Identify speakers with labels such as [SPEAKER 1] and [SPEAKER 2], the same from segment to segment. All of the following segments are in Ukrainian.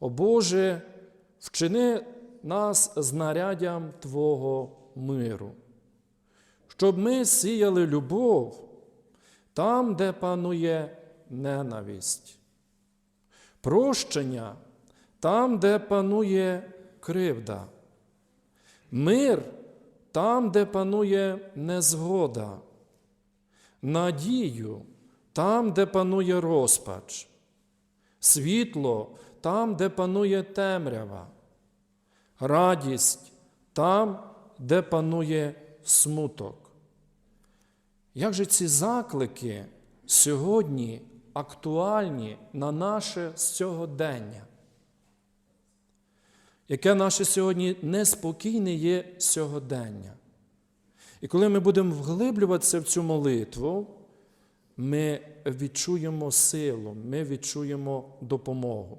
[SPEAKER 1] О Боже, вчини нас знаряддям Твого миру, щоб ми сіяли любов там, де панує ненависть, прощення там, де панує кривда, мир там, де панує незгода, надію там, де панує розпач, світло там, де панує темрява, радість там, де панує смуток. Як же ці заклики сьогодні актуальні на наше сьогодення? Яке наше сьогодні неспокійне є сьогодення? І коли ми будемо вглиблюватися в цю молитву, ми відчуємо силу, ми відчуємо допомогу.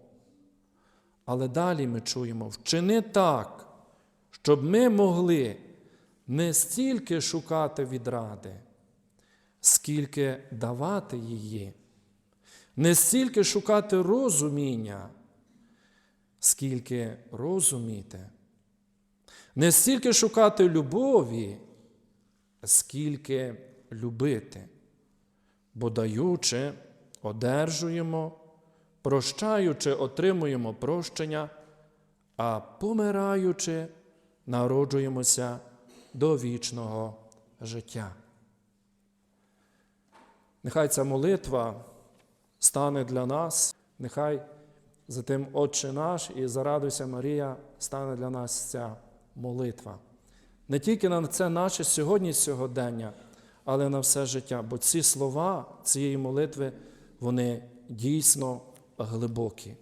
[SPEAKER 1] Але далі ми чуємо, вчини так, щоб ми могли не стільки шукати відради, скільки давати її, не стільки шукати розуміння, скільки розуміти, не стільки шукати любові, скільки любити, бо даючи, одержуємо, прощаючи, отримуємо прощення, а помираючи, народжуємося до вічного життя. Нехай ця молитва стане для нас, нехай за тим Отче наш і зарадуйся Марія стане для нас ця молитва. Не тільки на це наше сьогодні сьогодення, але на все життя. Бо ці слова цієї молитви, вони дійсно глибокі.